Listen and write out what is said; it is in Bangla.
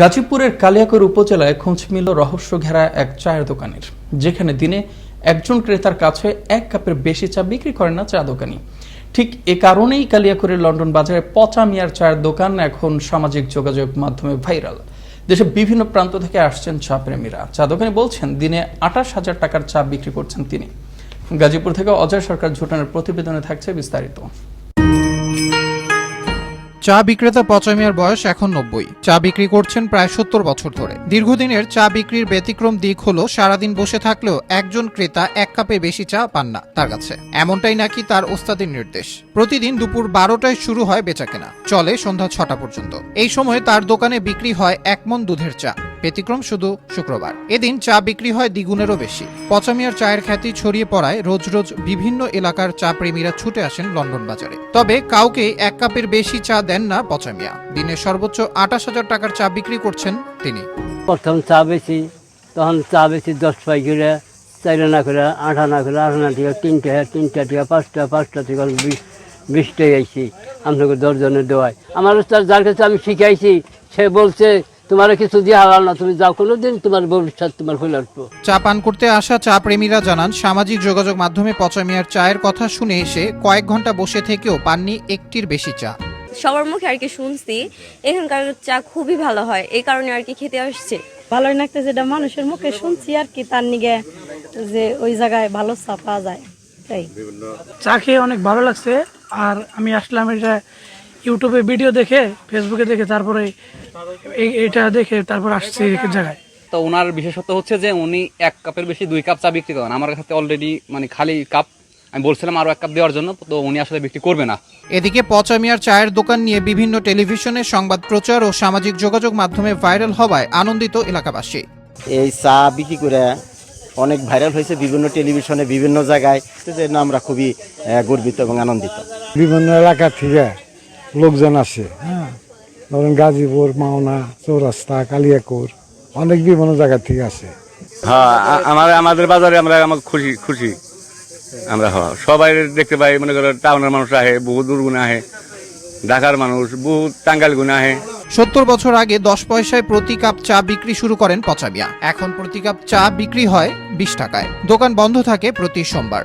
গাজীপুরের কালিয়াকৈর উপজেলায় খোঁজ মিলল রহস্য ঘেরা এক চায়ের দোকানের। যেখানে দিনে একজন ক্রেতার কাছে এক কাপের বেশি চা বিক্রি করেন না চা দোকানি। ঠিক এ কারণেই কালিয়াকৈরের লন্ডন বাজারে পচা মিয়ার চায়ের দোকান এখন সামাজিক যোগাযোগ মাধ্যমে ভাইরাল। দেশের বিভিন্ন প্রান্ত থেকে আসছেন চা প্রেমীরা। চা দোকানি বলছেন, দিনে আঠাশ হাজার টাকার চা বিক্রি করছেন তিনি। গাজীপুর থেকে অজয় সরকার ঝুটানের প্রতিবেদনে থাকছে বিস্তারিত। চা বিক্রেতা পচামিয়ার বয়স এখন নব্বই। চা বিক্রি করছেন প্রায় সত্তর বছর ধরে। দীর্ঘদিনের চা বিক্রির ব্যতিক্রম দিক হলো, সারাদিন বসে থাকলেও একজন ক্রেতা এক কাপে বেশি চা পান না তার কাছে। এমনটাই নাকি তার ওস্তাদের নির্দেশ। প্রতিদিন দুপুর বারোটায় শুরু হয় বেচাকেনা। চলে সন্ধ্যা ছটা পর্যন্ত। এই সময়ে তার দোকানে বিক্রি হয় এক মন দুধের চা। ব্যতিক্রম শুধু শুক্রবার। এদিন চা বিক্রি হয় দ্বিগুণেরও বেশি। পচামিয়ার চায়ের খ্যাতি ছড়িয়ে পড়ায় রোজ রোজ বিভিন্ন এলাকার চা প্রেমীরা ছুটে আসেন লন্ডন বাজারে। তবে কাউকে এক কাপের বেশি চা দেন না পচামিয়া। দিনে সর্বোচ্চ আঠাশ হাজার টাকার চা বিক্রি করছেন তিনি। প্রথম চা বেশি, তখন চা বেশি দশ পাই করে, চার আনা করে, আট আনা করে আনা থেকে তিনটে তিনটা থেকে পাঁচটা পাঁচটা থেকে বিশ বিশটাই আইছি। আপনাকে দশজনে দেওয়াই আমার যার কাছে আমি শিখাইছি, সে বলছে তোমার কিছু দিয়ে হারাল না তুমি যাও কোনো দিন তোমার ভবিষ্যৎ তোমার আসব চা পান করতে আসা চা প্রেমীরা জানান সামাজিক যোগাযোগ মাধ্যমে পচামিয়ার চায়ের কথা শুনে এসে কয়েক ঘণ্টা বসে থেকেও পাননি একটির বেশি চা। সবার মুখে আর কি শুনছি এখানকার চা খুবই ভালো হয় এই কারণে আর কি খেতে আসছে। ভালোই লাগতে যেটা মানুষের মুখে শুনছি আর কি তার নিগে যে ওই জায়গায় ভালো চা পাওয়া যায় তাই। চা খেয়ে অনেক ভালো লাগছে আর আমি আসলাম এটা ইউটিউবে ভিডিও দেখে ফেসবুকে দেখে তারপরে এই- এটা দেখে তারপর আসছে এই জায়গায়। তো ওনার বিশেষত্ব হচ্ছে যে উনি এক কাপের বেশি দুই কাপ চা বিক্রি করেন। আমার কাছে অলরেডি মানে খালি কাপ। আমি বলছিলাম আরও এক কাপ দেওয়ার জন্য তো উনি আসলে বিক্রি করবে না। এদিকে পচামিয়ার চায়ের দোকান নিয়ে বিভিন্ন টেলিভিশনে সংবাদ প্রচার ও সামাজিক যোগাযোগ মাধ্যমে ভাইরাল হওয়ায় আনন্দিত এলাকাবাসী। এই চা বিক্রি করে অনেক ভাইরাল হয়েছে বিভিন্ন টেলিভিশনে বিভিন্ন জায়গায়। যে আমরা খুবই গর্বিত এবং আনন্দিত। বিভিন্ন এলাকা থেকে লোকজন আসে হ্যাঁ ধরেন গাজীপুর মাওনা চৌরাস্তা কালিয়াকুর অনেক বিভিন্ন জায়গা থেকে আসে। হ্যাঁ আমার আমাদের বাজারে আমরা আমার খুশি খুশি আমরা হ সবাই দেখতে পাই মনে করো টাউনের মানুষ আহে বহু দূর গুণে আহে ঢাকার মানুষ বহু টাঙ্গাইল গুণে আহে। সত্তর বছর আগে দশ পয়সায় প্রতি কাপ চা বিক্রি শুরু করেন পচামিয়া এখন প্রতি কাপ চা বিক্রি হয় বিশ টাকায়। দোকান বন্ধ থাকে প্রতি সোমবার।